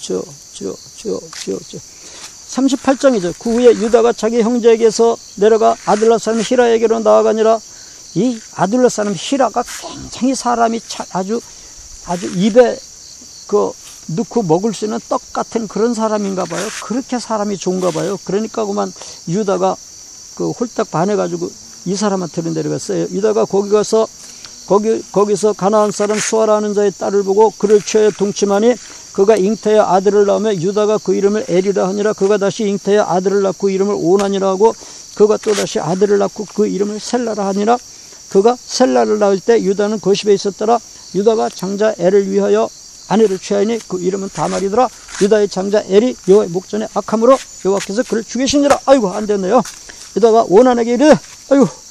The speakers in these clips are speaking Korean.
저. 38장이죠. 그 후에 유다가 자기 형제에게서 내려가 아들라 사람 히라에게로 나아가니라 이 아들라 사람 히라가 굉장히 사람이 아주 아주 입에 그 넣고 먹을 수 있는 떡 같은 그런 사람인가 봐요. 그렇게 사람이 좋은가 봐요. 그러니까 그만 유다가 그 홀딱 반해가지고 이 사람한테는 내려갔어요. 유다가 거기 가서 거기 거기서 가나안 사람 수아라는 자의 딸을 보고 그를 취하여 동침하니 그가 잉태의 아들을 낳으며 유다가 그 이름을 에리라 하니라 그가 다시 잉태의 아들을 낳고 이름을 오나니라 하고 그가 또 다시 아들을 낳고 그 이름을 셀라라 하니라. 그가 셀라를 낳을 때 유다는 거십에 있었더라. 유다가 장자 엘을 위하여 아내를 취하니 그 이름은 다말이더라. 유다의 장자 엘이 여호와의 목전에 악함으로 여호와께서 그를 죽이시니라. 아이고 안 됐네요. 유다가 원한에게 이르되 아이고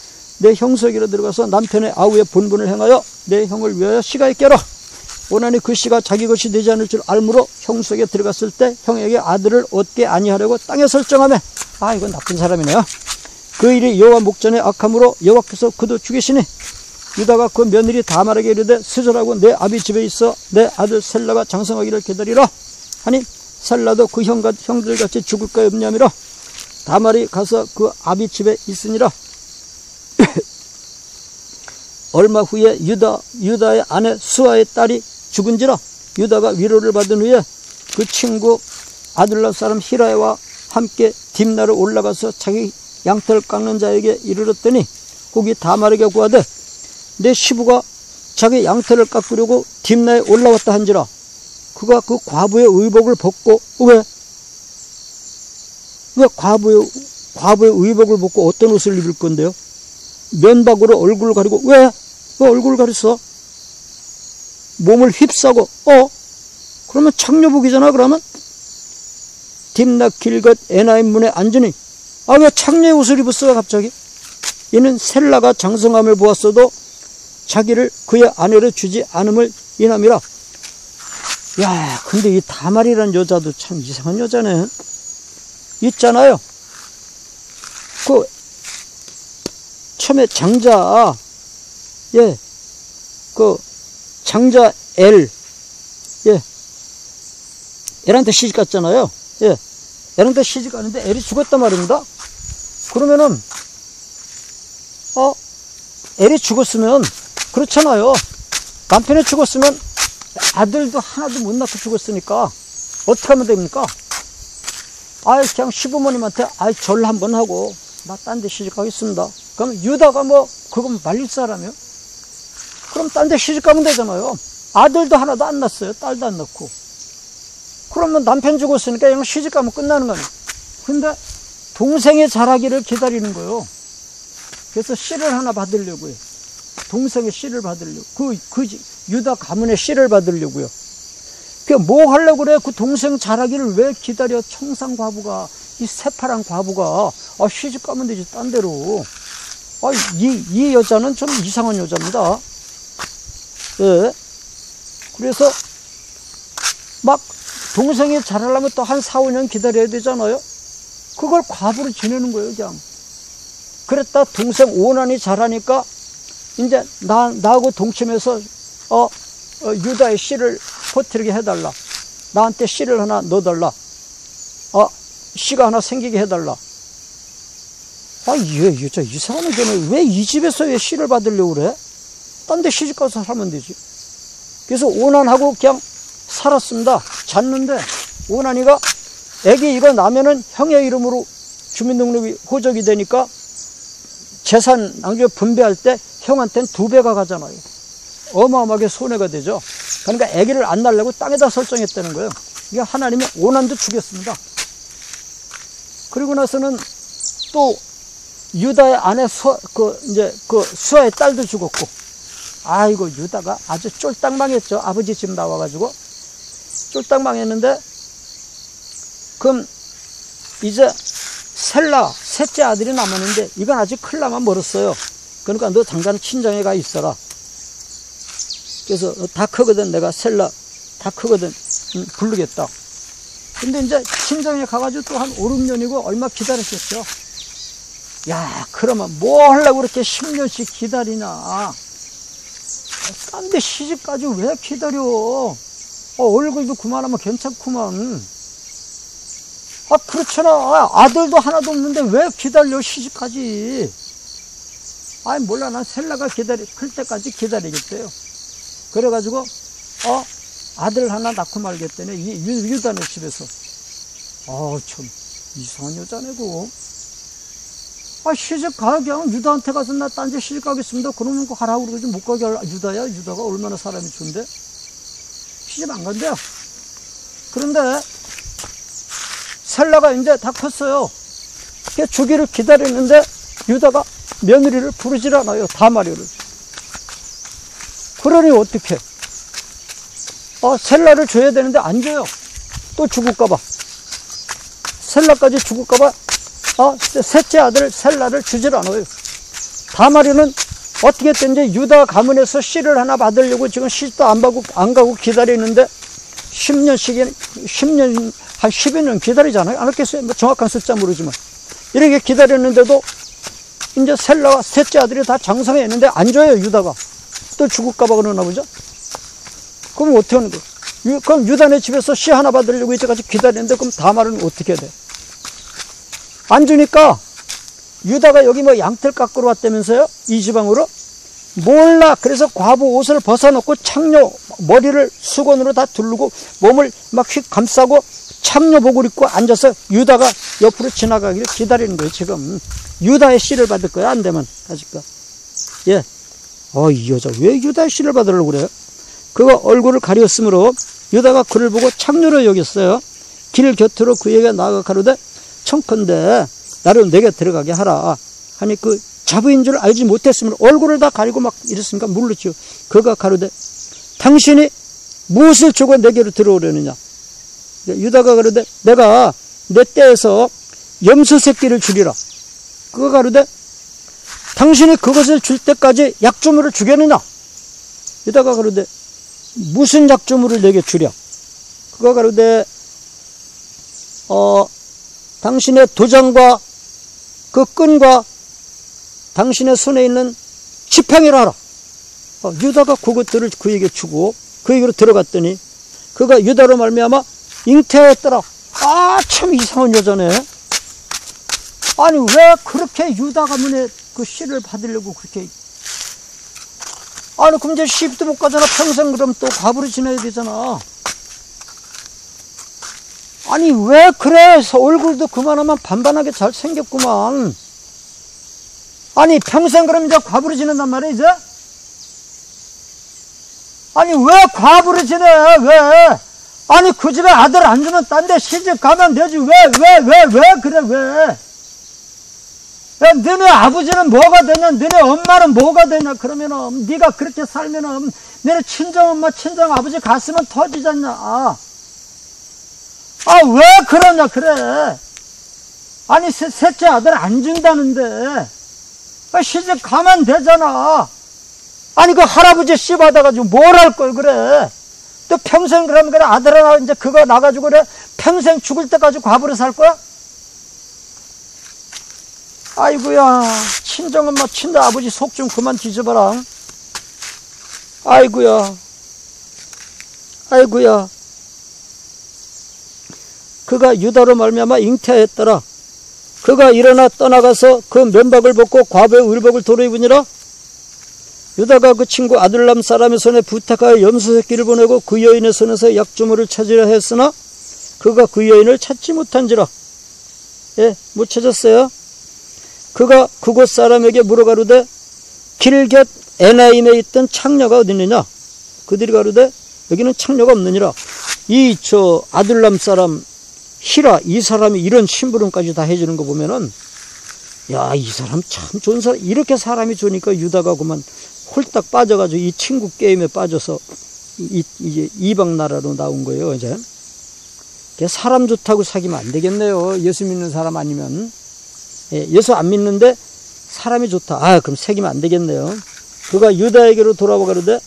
내 형석이로 들어가서 남편의 아우의 본분을 행하여 내 형을 위하여 시가에 깨라 원한이 그 씨가 자기 것이 되지 않을 줄 알므로 형속에 들어갔을 때 형에게 아들을 얻게 아니하려고 땅에 설정하며 아 이건 나쁜 사람이네요. 그 일이 여호와 목전에 악함으로 여호와께서 그도 죽이시니 유다가 그 며느리 다말에게 이르되 스절하고 내 아비 집에 있어 내 아들 셀라가 장성하기를 기다리라. 하니 셀라도 그 형과 형들같이 죽을까 없냐미라. 다말이 가서 그 아비 집에 있으니라 얼마 후에 유다 유다의 아내 수아의 딸이 죽은지라 유다가 위로를 받은 후에 그 친구 아들라 사람 히라와 함께 딥나를 올라가서 자기 양털 깎는 자에게 이르렀더니 거기 다말에게 구하되 내 시부가 자기 양털을 깎으려고 딥나에 올라왔다 한지라 그가 그 과부의 의복을 벗고 왜? 왜 과부의 과부의 의복을 벗고 어떤 옷을 입을 건데요? 면박으로 얼굴을 가리고 왜? 왜 얼굴을 가렸어? 몸을 휩싸고 어? 그러면 창녀복이잖아 그러면? 딥낙 길것 에나임 문에 앉으니 아 왜 창녀의 옷을 입었어 갑자기? 이는 셀라가 장성함을 보았어도 자기를 그의 아내로 주지 않음을 인함이라 야 근데 이 다말이라는 여자도 참 이상한 여자네 있잖아요 그 처음에 장자 예 그 장자 엘 예. 엘한테 시집 갔잖아요. 예. 엘한테 시집 가는데 엘이 죽었단 말입니다. 그러면은, 어, 엘이 죽었으면, 그렇잖아요. 남편이 죽었으면 아들도 하나도 못 낳고 죽었으니까, 어떻게 하면 됩니까? 아이, 그냥 시부모님한테, 아이, 절 한번 하고, 나 딴 데 시집 가겠습니다. 그럼 유다가 뭐, 그건 말릴 사람이요? 그럼 딴 데 시집 가면 되잖아요. 아들도 하나도 안 낳았어요. 딸도 안 낳고. 그러면 남편 죽었으니까 그냥 시집 가면 끝나는 거예요. 근데 동생의 자라기를 기다리는 거예요. 그래서 씨를 하나 받으려고요. 동생의 씨를 받으려고. 그, 그 유다 가문의 씨를 받으려고요. 그뭐 하려고 그래? 그 동생 자라기를 왜 기다려? 청상 과부가, 이 새파란 과부가, 아, 시집 가면 되지, 딴 데로. 아, 이, 이 여자는 좀 이상한 여자입니다. 예. 그래서 막 동생이 자라려면 또 한 4, 5년 기다려야 되잖아요. 그걸 과부로 지내는 거예요, 그냥. 그랬다 동생 오난이 자라니까 이제 나, 나하고 동침해서 어, 어 유다의 씨를 퍼뜨리게 해달라. 나한테 씨를 하나 넣어달라. 어, 씨가 하나 생기게 해달라. 아, 얘, 여자 이상한 애잖아. 왜이 집에서 왜 씨를 받으려고 그래? 딴 데 시집 가서 살면 되지. 그래서 오난하고 그냥 살았습니다. 잤는데 오난이가 애기 이거 나면은 형의 이름으로 주민등록이 호적이 되니까 재산 나중에 분배할 때 형한테는 두 배가 가잖아요. 어마어마하게 손해가 되죠. 그러니까 애기를 안 날려고 땅에다 설정했다는 거예요. 이게 하나님이 오난도 죽였습니다. 그리고 나서는 또 유다의 아내 수, 그 이제 그 수아의 딸도 죽었고 아이고 유다가 아주 쫄딱 망했죠. 아버지 집 나와가지고 쫄딱 망했는데 그럼 이제 셀라 셋째 아들이 남았는데 이건 아직 클라만 멀었어요. 그러니까 너 당장 친정에 가 있어라. 그래서 다 크거든 내가 셀라 다 크거든 응, 부르겠다. 근데 이제 친정에 가가지고 또 한 5, 6년이고 얼마 기다렸겠죠. 야 그러면 뭐 하려고 그렇게 10년씩 기다리냐. 딴데 시집까지 왜 기다려? 어, 얼굴도 그만하면 괜찮구만. 아, 그렇잖아. 아, 아들도 하나도 없는데 왜 기다려, 시집가지. 아이, 몰라. 난 셀라가 기다리, 클 때까지 기다리겠대요. 그래가지고, 어, 아들 하나 낳고 말겠다네. 이, 유, 유단의 집에서. 아, 참, 이상한 여자네 고. 아, 시집 가, 그냥 유다한테 가서 나 딴 데 시집 가겠습니다. 그러면 그 가라고 그러지 못 가게 할, 유다야? 유다가 얼마나 사람이 좋은데? 시집 안 간대요. 그런데, 셀라가 이제 다 컸어요. 주기를 기다리는데, 유다가 며느리를 부르질 않아요. 다마리를. 그러니 어떻게? 어, 셀라를 줘야 되는데 안 줘요. 또 죽을까봐. 셀라까지 죽을까봐, 어, 셋째 아들 셀라를 주질 않아요. 다마리는 어떻게 됐든지 유다 가문에서 씨를 하나 받으려고 지금 시집도 안 가고, 안 가고 기다리는데 10년씩, 10년, 한 10여 년 기다리잖아요. 않았겠어요? 뭐 정확한 숫자 모르지만. 이렇게 기다렸는데도 이제 셀라와 셋째 아들이 다 장성해 있는데 안 줘요, 유다가. 또 죽을까봐 그러나 보죠? 그럼 어떻게 하는 거야? 그럼 유다네 집에서 씨 하나 받으려고 이때까지 기다렸는데 그럼 다말은 어떻게 돼? 안 주니까 유다가 여기 뭐 양털 깎으러 왔다면서요? 이 지방으로? 몰라. 그래서 과부 옷을 벗어놓고 창녀 머리를 수건으로 다 두르고 몸을 막 휙 감싸고 창녀복을 입고 앉아서 유다가 옆으로 지나가기를 기다리는 거예요. 지금 유다의 씨를 받을 거야? 안 되면 가질까? 예. 어, 이 여자 왜 유다의 씨를 받으려고 그래요? 그가 얼굴을 가렸으므로 유다가 그를 보고 창녀로 여겼어요. 길 곁으로 그에게 나아가 가로되 청컨대 나를 내게 들어가게 하라. 하니 그 자부인 줄 알지 못했으면 얼굴을 다 가리고 막 이랬으니까 물렀죠. 그가 가로되 당신이 무엇을 주고 내게로 들어오려느냐? 유다가 가로되 내가 내 떼에서 염소 새끼를 주리라. 그가 가로되 당신이 그것을 줄 때까지 약조물을 주겠느냐? 유다가 가로되 무슨 약조물을 내게 주랴? 그가 가로되 어 당신의 도장과 그 끈과 당신의 손에 있는 지팡이를 하라. 어, 유다가 그것들을 그에게 주고 그에게로 들어갔더니 그가 유다로 말미암아 잉태했더라. 아 참 이상한 여자네. 아니 왜 그렇게 유다 가문에 그 씨를 받으려고 그렇게 아니 그럼 이제 시집도 못 가잖아 평생 그럼 또 과부로 지내야 되잖아 아니 왜 그래? 얼굴도 그만하면 반반하게 잘생겼구만. 아니 평생 그럼 이제 과부로 지낸단 말이야 이제? 아니 왜 과부로 지내? 왜? 아니 그 집에 아들 안 주면 딴 데 시집 가면 되지. 왜 왜 왜 왜 그래 왜? 야, 너네 아버지는 뭐가 되냐? 너네 엄마는 뭐가 되냐? 그러면은 네가 그렇게 살면은 너네 친정 엄마, 친정 아버지 갔으면 터지잖냐? 아, 왜 그러냐? 그래. 아니 세, 셋째 아들 안 준다는데 아, 시집 가면 되잖아. 아니 그 할아버지 씨 받아가지고 뭘 할 걸 그래? 또 평생 그러면 그래 아들 하나 이제 그거 나가지고 그래 평생 죽을 때까지 과부로 살 거야? 아이구야 친정엄마 친정 아버지 속 좀 그만 뒤져봐라 아이구야 아이구야 그가 유다로 말미암아 잉태하였더라. 그가 일어나 떠나가서 그 면박을 벗고 과부의 의복을 도로 입으니라. 유다가 그 친구 아들람 사람의 손에 부탁하여 염소 새끼를 보내고 그 여인의 손에서 약주물을 찾으려 했으나 그가 그 여인을 찾지 못한지라. 예, 못 찾았어요. 그가 그곳 사람에게 물어가로되 길곁 에나임에 있던 창녀가 어디 있느냐? 그들이 가로되 여기는 창녀가 없느니라. 이 저 아들람 사람 히라 이 사람이 이런 심부름까지 다 해주는 거 보면은 야 이 사람 참 좋은 사람 이렇게 사람이 좋으니까 유다가 그만 홀딱 빠져가지고 이 친구 게임에 빠져서 이, 이제 이방 나라로 나온 거예요 이제 사람 좋다고 사귀면 안 되겠네요 예수 믿는 사람 아니면 예, 예수 안 믿는데 사람이 좋다. 아, 그럼 새기면 안 되겠네요. 그가 유다에게로 돌아와 가로되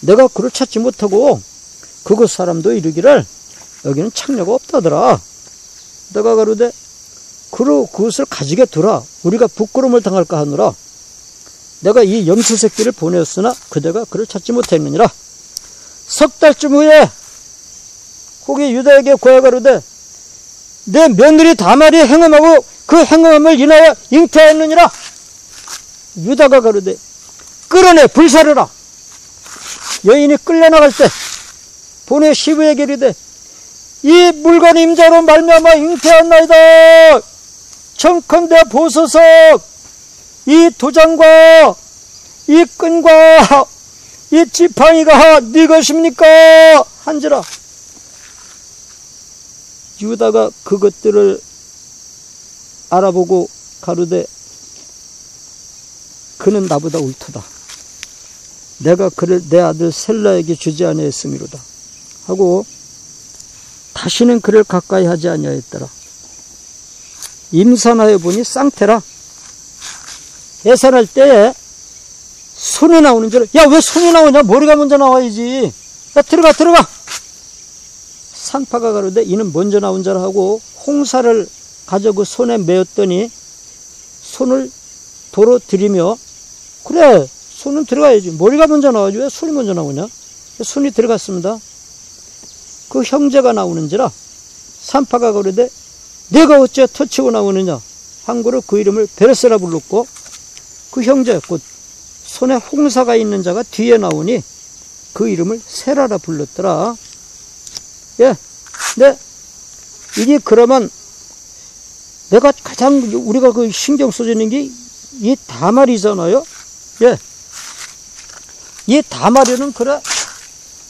내가 그를 찾지 못하고 그곳 사람도 이르기를 여기는 창녀가 없다더라. 내가 가로되 그로 그것을 가지게 두라. 우리가 부끄러움을 당할까 하노라. 내가 이 염소 새끼를 보내었으나 그대가 그를 찾지 못했느니라. 석 달쯤 후에 거기 유다에게 고하가로되 내 며느리 다말이 행음하고 그 행음함을 인하여 잉태하였느니라 유다가 가로되 끌어내 불사르라 여인이 끌려나갈 때 보내 시부에게 이르되 이 물건 임자로 말미암아 잉태한나이다 청컨대 보소서 이 도장과 이 끈과 이 지팡이가 네 것입니까? 한지라 유다가 그것들을 알아보고 가로되 그는 나보다 옳도다. 내가 그를 내 아들 셀라에게 주지 아니했음이로다. 하고 다시는 그를 가까이 하지 아니하였더라. 임산하여 보니 쌍태라. 해산할 때에 손이 나오는 줄, 야, 왜 손이 나오냐? 머리가 먼저 나와야지. 야, 들어가, 들어가! 산파가 가로되 이는 먼저 나온 자라 하고 홍사를 가져 그 손에 메었더니 손을 도로 들이며 그래, 손은 들어가야지. 머리가 먼저 나와야지. 왜 손이 먼저 나오냐? 손이 들어갔습니다. 그 형제가 나오는지라 산파가 그러되 내가 어째 터치고 나오느냐 한고로 그 이름을 베르스라 불렀고 그 형제 곧 손에 홍사가 있는 자가 뒤에 나오니 그 이름을 세라라 불렀더라. 예, 네. 이게 그러면 내가 가장 우리가 그 신경 써져 있는 게 이 다말이잖아요. 예. 이 다말이는 그래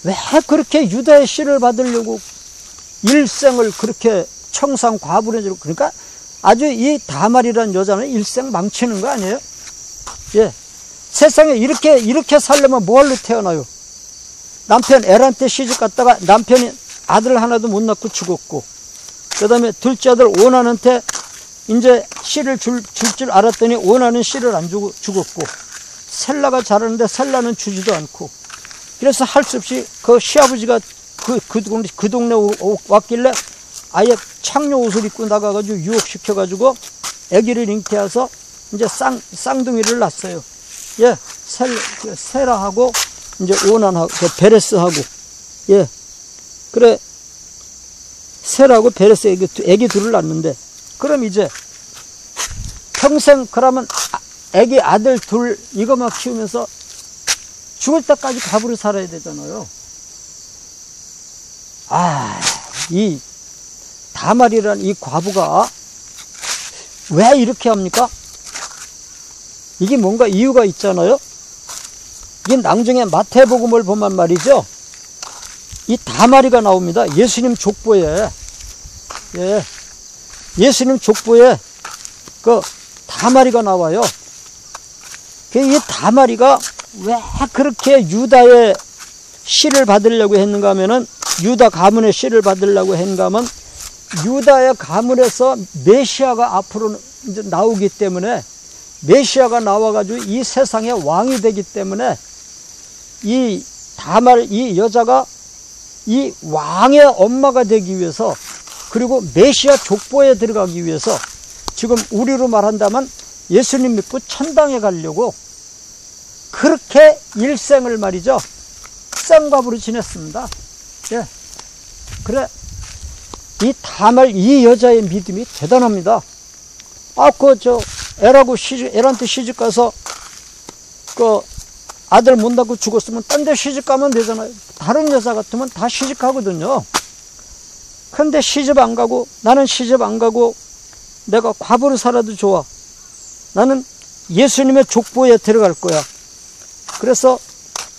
왜 그렇게 유다의 씨를 받으려고 일생을 그렇게 청상 과부를 그러니까 아주 이 다말이라는 여자는 일생 망치는 거 아니에요? 예. 세상에 이렇게 이렇게 살려면 뭘로 태어나요? 남편 애한테 시집 갔다가 남편이 아들 하나도 못 낳고 죽었고 그다음에 둘째 아들 오난한테 이제 씨를 줄 줄 알았더니 오난은 씨를 안 주고 죽었고 셀라가 자라는데 셀라는 주지도 않고 그래서 할 수 없이 그 시아버지가 그, 그, 동네, 그 동네 왔길래 아예 창녀 옷을 입고 나가가지고 유혹시켜가지고 아기를 잉태해서 이제 쌍, 쌍둥이를 낳았어요. 예, 셀, 세라하고 이제 오난하고, 그 베레스하고, 예. 그래, 세라하고 베레스 애기, 애기 둘을 낳는데, 그럼 이제 평생 그러면 애기 아들 둘 이거만 키우면서 죽을 때까지 밥으로 살아야 되잖아요. 아, 이 다말이라는 이 과부가 왜 이렇게 합니까? 이게 뭔가 이유가 있잖아요. 이 낭중에 마태복음을 보면 말이죠. 이 다말이가 나옵니다. 예수님 족보에. 예. 예수님 족보에 그 다말이가 나와요. 그이 다말이가 왜 그렇게 유다의 씨를 받으려고 했는가 하면은 유다 가문의 씨를 받으려고 했는가 하면 유다의 가문에서 메시아가 앞으로 나오기 때문에 메시아가 나와가지고 이 세상의 왕이 되기 때문에 이 다말 이 여자가 이 왕의 엄마가 되기 위해서 그리고 메시아 족보에 들어가기 위해서 지금 우리로 말한다면 예수님 믿고 천당에 가려고 그렇게 일생을 말이죠. 쌍밥으로 지냈습니다. 예. 그래. 이 다말, 이 여자의 믿음이 대단합니다. 아, 그, 저, 애라고 시집, 애한테 시집 가서, 그, 아들 못 낳고 죽었으면 딴 데 시집 가면 되잖아요. 다른 여자 같으면 다 시집 가거든요. 근데 시집 안 가고, 나는 시집 안 가고, 내가 과부로 살아도 좋아. 나는 예수님의 족보에 들어갈 거야. 그래서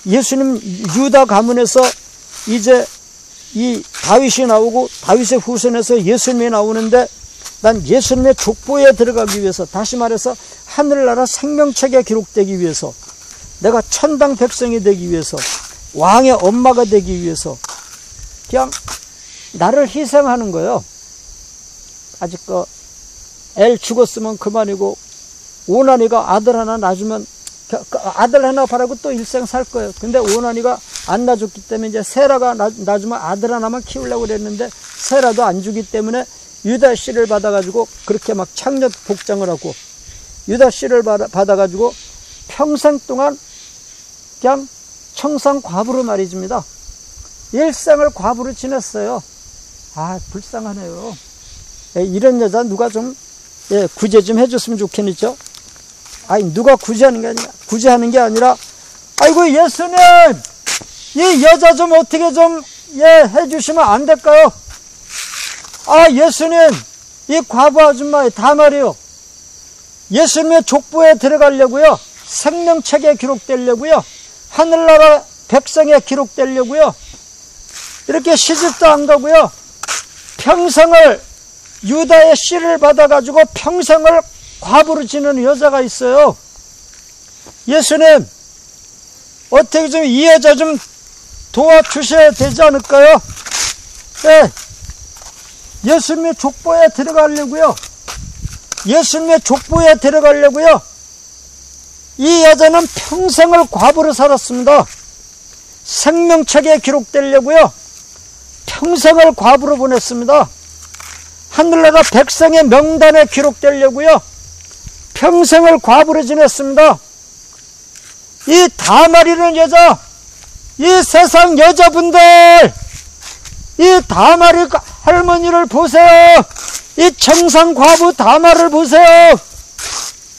예수님 유다 가문에서 이제 이 다윗이 나오고 다윗의 후손에서 예수님이 나오는데 난 예수님의 족보에 들어가기 위해서 다시 말해서 하늘나라 생명책에 기록되기 위해서 내가 천당 백성이 되기 위해서 왕의 엄마가 되기 위해서 그냥 나를 희생하는 거예요. 아직 그 엘 죽었으면 그만이고 오난이가 아들 하나 낳으면 그 아들 하나 바라고 또 일생 살 거예요. 근데 오난이가 안 낳아줬기 때문에 이제 세라가 낳아주면 아들 하나만 키우려고 그랬는데 세라도 안 주기 때문에 유다 씨를 받아가지고 그렇게 막 창녀 복장을 하고 유다 씨를 받아가지고 평생 동안 그냥 청상 과부로 말이집니다. 일생을 과부로 지냈어요. 아, 불쌍하네요. 예, 이런 여자 누가 좀, 예, 구제 좀 해줬으면 좋겠죠? 아니, 누가 구제하는 게 아니라, 구제하는 게 아니라, 아이고, 예수님! 이 여자 좀 어떻게 좀, 예, 해주시면 안 될까요? 아, 예수님! 이 과부 아줌마의 다 말이요. 예수님의 족보에 들어가려고요. 생명책에 기록되려고요. 하늘나라 백성에 기록되려고요. 이렇게 시집도 안 가고요. 평생을 유다의 씨를 받아가지고 평생을 과부로 지내는 여자가 있어요. 예수님, 어떻게 좀 이 여자 좀 도와주셔야 되지 않을까요? 네. 예수님의 족보에 들어가려고요. 예수님의 족보에 들어가려고요. 이 여자는 평생을 과부로 살았습니다. 생명책에 기록되려고요. 평생을 과부로 보냈습니다. 하늘나라 백성의 명단에 기록되려고요. 평생을 과부로 지냈습니다. 이 다말이라는 여자, 이 세상 여자분들, 이 다말이 할머니를 보세요. 이 청상 과부 다말을 보세요.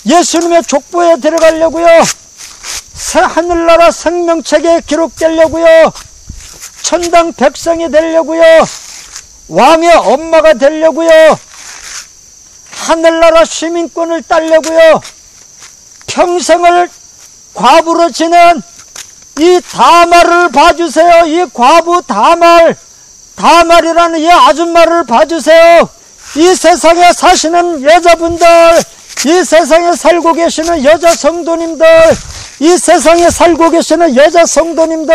예수님의 족보에 들어가려고요. 새 하늘나라 생명책에 기록되려고요. 천당 백성이 되려고요. 왕의 엄마가 되려고요. 하늘나라 시민권을 따려고요. 평생을 과부로 지낸 이 다말을 봐주세요. 이 과부 다말, 다말이라는 이 아줌마를 봐주세요. 이 세상에 사시는 여자분들, 이 세상에 살고 계시는 여자 성도님들, 이 세상에 살고 계시는 여자 성도님들,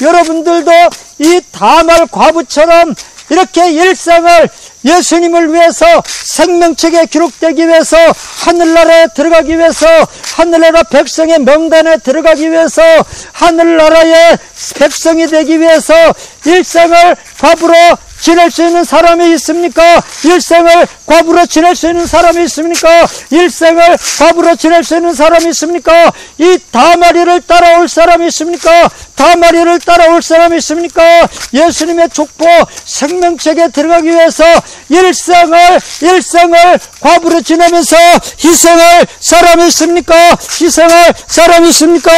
여러분들도 이 다말 과부처럼 이렇게 일생을 예수님을 위해서 생명책에 기록되기 위해서 하늘나라에 들어가기 위해서 하늘나라 백성의 명단에 들어가기 위해서 하늘나라의 백성이 되기 위해서 일생을 과부로 지낼 수 있는 사람이 있습니까? 일생을 과부로 지낼 수 있는 사람이 있습니까? 일생을 과부로 지낼 수 있는 사람이 있습니까? 이 다마리를 따라올 사람이 있습니까? 다마리를 따라올 사람이 있습니까? 예수님의 족보 생명책에 들어가기 위해서 일생을 일생을 과부로 지내면서 희생할 사람이 있습니까? 희생할 사람이 있습니까?